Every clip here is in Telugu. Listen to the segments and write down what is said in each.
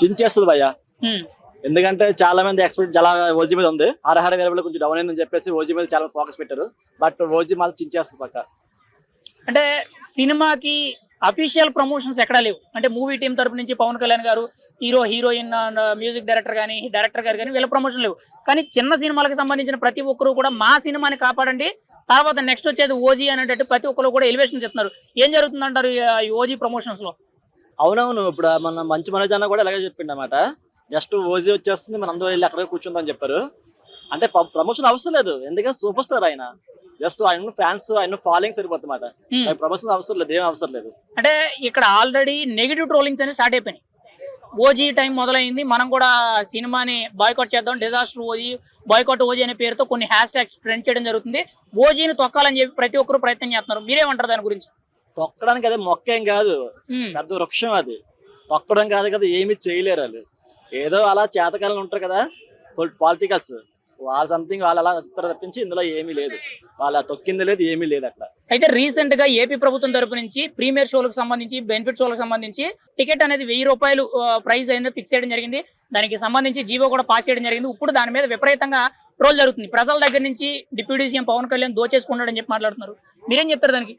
చించేస్తుంది భయ్య. ఎందుకంటే చాలా మంది ఎక్స్పెక్ట్ చాలా ఓజీ మీద ఉంది. హరహర వేరబుల్ కొంచెం డౌన్ అయిందని చెప్పేసి ఓజీ మీద చాలా ఫోకస్ పెట్టారు. బట్ ఓజీ మాత్రం చించేస్తుంది పక్క. అంటే సినిమాకి అఫీషియల్ ప్రమోషన్స్ ఎక్కడా లేవు. అంటే మూవీ టీం తరపు నుంచి Pawan Kalyan garu hero heroine music director కానీ డైరెక్టర్ గారు కానీ వీళ్ళ ప్రమోషన్ లేవు. కానీ చిన్న సినిమాలకు సంబంధించిన ప్రతి ఒక్కరు కూడా మా సినిమాని కాపాడండి. తర్వాత నెక్స్ట్ వచ్చేది ఓజీ అనేటట్టు ప్రతి ఒక్కరు కూడా ఎలివేషన్ చెప్తున్నారు. ఏం జరుగుతుందంటారు ఈ ఓజీ ప్రమోషన్స్లో? అవునవును ఇప్పుడు మన మంచి మనోజ్ అన్న కూడా ఇలాగే చెప్పిండు అనమాట జస్ట్ ఓజీ వచ్చేస్తుంది మన అందరూ వెళ్ళి అక్కడే కూర్చుందని చెప్పారు. అంటే ప్రమోషన్ అవసరం లేదు ఎందుకంటే సూపర్ స్టార్ ఆయన. జస్ట్ ఆయన ఫ్యాన్స్ ఆయన ఫాలోయింగ్ సరిపోతుంది అన్నమాట Hmm. ప్రమోషన్ అవసరం లేదు ఏం అవసరం లేదు. అంటే ఇక్కడ ఆల్రెడీ నెగిటివ్ ట్రోలింగ్స్ అనేవి స్టార్ట్ అయిపోయినాయి. ఓజీ టైం మొదలైంది మనం కూడా సినిమాని బాయ్కాట్ చేద్దాం డిజాస్టర్ ఓజీ బాయ్కాట్ ఓజీ అనే పేరుతో కొన్ని హ్యాష్ ట్యాగ్స్ ట్రెండ్ చేయడం జరుగుతుంది. ఓజీని తొక్కాలని చెప్పి ప్రతి ఒక్కరు ప్రయత్నం చేస్తున్నారు. మీరేమంటారు దాని గురించి? తొక్కడానికి అదే మొక్క ఏం కాదు పెద్ద వృక్షం అది. తొక్కడం కాదు కదా ఏమీ చేయలేరు వాళ్ళు. ఏదో అలా చేతకాలను ఉంటారు కదా పాలిటికల్స్. వాళ్ళ సంథింగ్ వాళ్ళు అలా చెప్తారు తప్పించి ఇందులో ఏమీ లేదు. వాళ్ళ తొక్కింది లేదు ఏమీ లేదు అక్కడ అయితే రీసెంట్గా ఏపీ ప్రభుత్వం తరపు నుంచి ప్రీమియర్ షోలకు సంబంధించి బెనిఫిట్ షోలకు సంబంధించి టికెట్ అనేది వెయ్యి రూపాయలు ప్రైస్ అనేది ఫిక్స్ చేయడం జరిగింది. దానికి సంబంధించి జీవో కూడా పాస్ చేయడం జరిగింది. ఇప్పుడు దాని మీద విపరీతంగా ట్రోల్ జరుగుతుంది. ప్రజల దగ్గర నుంచి డిప్యూటీ సీఎం పవన్ కళ్యాణ్ దోచేసుకున్నాడని చెప్పి మాట్లాడుతున్నారు. మీరేం చెప్తారు దానికి?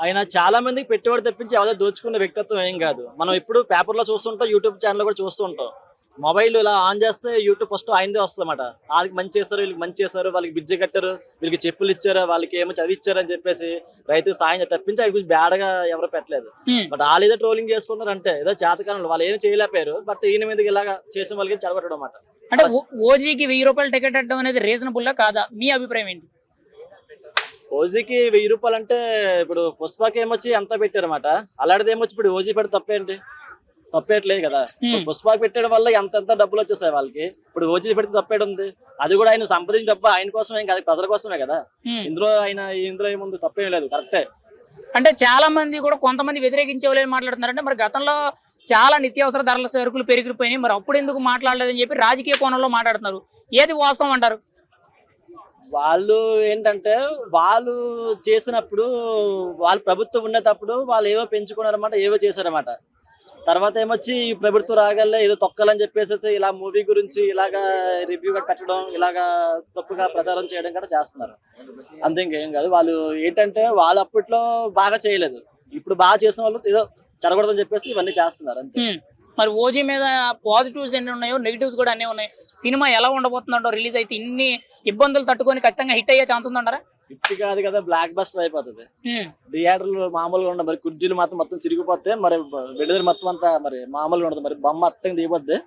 ఆయన చాలా మందికి పెట్టుబడి తప్పించి ఎవరో దోచుకునే వ్యక్తిత్వం ఏం కాదు. మనం ఇప్పుడు పేపర్లో చూస్తుంటాం యూట్యూబ్ ఛానల్ కూడా చూస్తూ ఉంటాం మొబైల్ ఇలా ఆన్ చేస్తే యూట్యూబ్ ఫస్ట్ ఆయనదే వస్తుందన్నమాట. వాళ్ళకి మంచి చేస్తారు వీళ్ళకి మంచి చేస్తారు వాళ్ళకి బిజ్జ కట్టారు వీళ్ళకి చెప్పులు ఇచ్చారు వాళ్ళకి ఏమో చదివిచ్చారు అని చెప్పేసి రైతు సాయం తప్పించి అవి గురించి బ్యాడ్గా ఎవరు పెట్టలేదు. బట్ వాళ్ళు ఏదో ట్రోలింగ్ చేసుకున్నారు అంటే ఏదో చేతకాలంలో వాళ్ళు ఏం చేయలేకపోయారు బట్ ఈయన మీదకి ఇలాగా చేసిన వాళ్ళకి చెలగొట్టడం అన్నమాట అంటే ఓజీకి వెయ్యి రూపాయలు టికెట్ అట్టడం అనేది రీజనబుల్ కాదా? మీ అభిప్రాయం ఏంటి? ఓజీకి వెయ్యి రూపాయలు అంటే ఇప్పుడు పుష్పకి ఏమొచ్చి ఎంత పెట్టారన్నమాట. అలాంటిది ఏమొచ్చి ఇప్పుడు ఓజీ పెడితే తప్పేంటి? తప్పేయట్లేదు కదా. పుష్పకి పెట్టడం వల్ల ఎంత ఎంత డబ్బులు వచ్చేసాయి వాళ్ళకి? ఇప్పుడు ఓజీ పెడితే తప్పేడు ఉంది అది కూడా ఆయన సంపాదించిన డబ్బు ఆయన కోసమే కాదు ప్రజల కోసమే కదా. ఇందులో ఆయన ఇందులో ఏముంది? తప్పేం లేదు. కరెక్టే. అంటే చాలా మంది కూడా కొంతమంది వ్యతిరేకించే వాళ్ళు మాట్లాడుతున్నారు అంటే మరి గతంలో చాలా నిత్యావసర ధరల సరుకులు పెరిగిపోయినాయి. మరి అప్పుడు ఎందుకు మాట్లాడలేదని చెప్పి రాజకీయ కోణంలో మాట్లాడుతున్నారు. ఏది వాస్తవం అంటారు? వాళ్ళు ఏంటంటే వాళ్ళు చేసినప్పుడు వాళ్ళు ప్రభుత్వం ఉన్నప్పుడు వాళ్ళు ఏవో పెంచుకున్నారన్నమాట ఏవో చేశారన్నమాట. తర్వాత ఏమొచ్చి ఈ ప్రభుత్వం రాగలే ఏదో తొక్కాలని చెప్పేసి ఇలా మూవీ గురించి ఇలాగా రివ్యూ పెట్టడం ఇలాగా తప్పుగా ప్రచారం చేయడం కూడా చేస్తున్నారు. అంతే ఇంకేం కాదు వాళ్ళు ఏంటంటే వాళ్ళు అప్పట్లో బాగా చేయలేదు. ఇప్పుడు బాగా చేసిన వాళ్ళు ఏదో చెడగొడదని చెప్పేసి ఇవన్నీ చేస్తున్నారు అంతే. మరి ఓజీ మీద పాజిటివ్స్ ఎన్ని ఉన్నాయో నెగిటివ్స్ కూడా అన్నీ ఉన్నాయి. సినిమా ఎలా ఉండబోతుందంటో రిలీజ్ అయితే ఇన్ని ఇబ్బందులు తట్టుకొని ఖచ్చితంగా హిట్ అయ్యే ఛాన్స్ ఉందంటారా? ఇప్పటి కాదు కదా బ్లాక్ బస్టర్ అయిపోతుంది. థియేటర్లు మామూలుగా ఉండవు. మరి కుర్చీలు మాత్రం మొత్తం చిరిగిపోతే మరి విడుదల మొత్తం అంతా మరి మామూలుగా ఉండదు. మరి బొమ్మ అట్టంగా దిగిపోద్ది.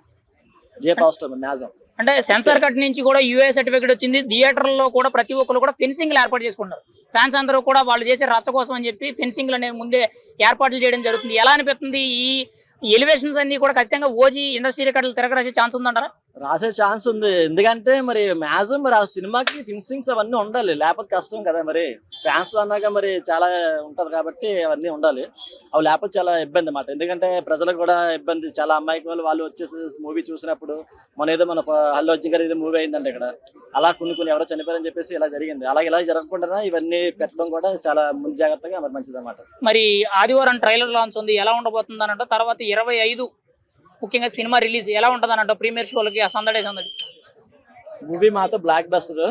ఏ మరి మ్యాజం. అంటే సెన్సార్ కట్ నుంచి కూడా యూఏ సర్టిఫికేట్ వచ్చింది. థియేటర్లో కూడా ప్రతి ఒక్కరు కూడా ఫెన్సింగ్లు ఏర్పాటు చేసుకుంటారు ఫ్యాన్స్ అందరూ కూడా వాళ్ళు చేసే రచ్చ కోసం అని చెప్పి ఫెన్సింగ్లు అనేవి ముందే ఏర్పాట్లు చేయడం జరుగుతుంది. ఎలా అనిపిస్తుంది ఈ ఎలివేషన్స్ అన్ని కూడా ఖచ్చితంగా ఓజీ ఇండస్ట్రీ రికార్డులు తిరగరాసే ఛాన్స్ ఉందంటారా? రాసే ఛాన్స్ ఉంది. ఎందుకంటే మరి మ్యాక్సిమం మరి ఆ సినిమాకి ఫినిషింగ్స్ అవన్నీ ఉండాలి. లేకపోతే కష్టం కదా మరి. ఫ్యాన్స్ అన్నాక మరి చాలా ఉంటది కాబట్టి అవన్నీ ఉండాలి. అవి లేకపోతే చాలా ఇబ్బంది అన్నమాట. ఎందుకంటే ప్రజలకు కూడా ఇబ్బంది. చాలా అమ్మాయికి వాళ్ళు వాళ్ళు వచ్చేసి మూవీ చూసినప్పుడు మన ఏదో మన అల్లు అర్జున్ గారు ఏదో మూవీ అయిందంటే ఇక్కడ. అలా కొన్ని కొన్ని ఎవరో చనిపోయారని చెప్పేసి ఇలా జరిగింది. అలాగే ఇలా జరగకుండా ఇవన్నీ పెట్టడం కూడా చాలా ముందు జాగ్రత్తగా మరి మంచిది అన్నమాట. మరి ఆదివారం ట్రైలర్ లాంచ్ ఉంది. ఎలా ఉండబోతుంది అనంట తర్వాత ఇరవై ఐదు ముఖ్యంగా సినిమా రిలీజ్ ఎలా ఉంటుంది అనంట ప్రీమియర్ షోలకి ఆ సందడి సందడి. మూవీ మాత్రం బ్లాక్ బస్టర్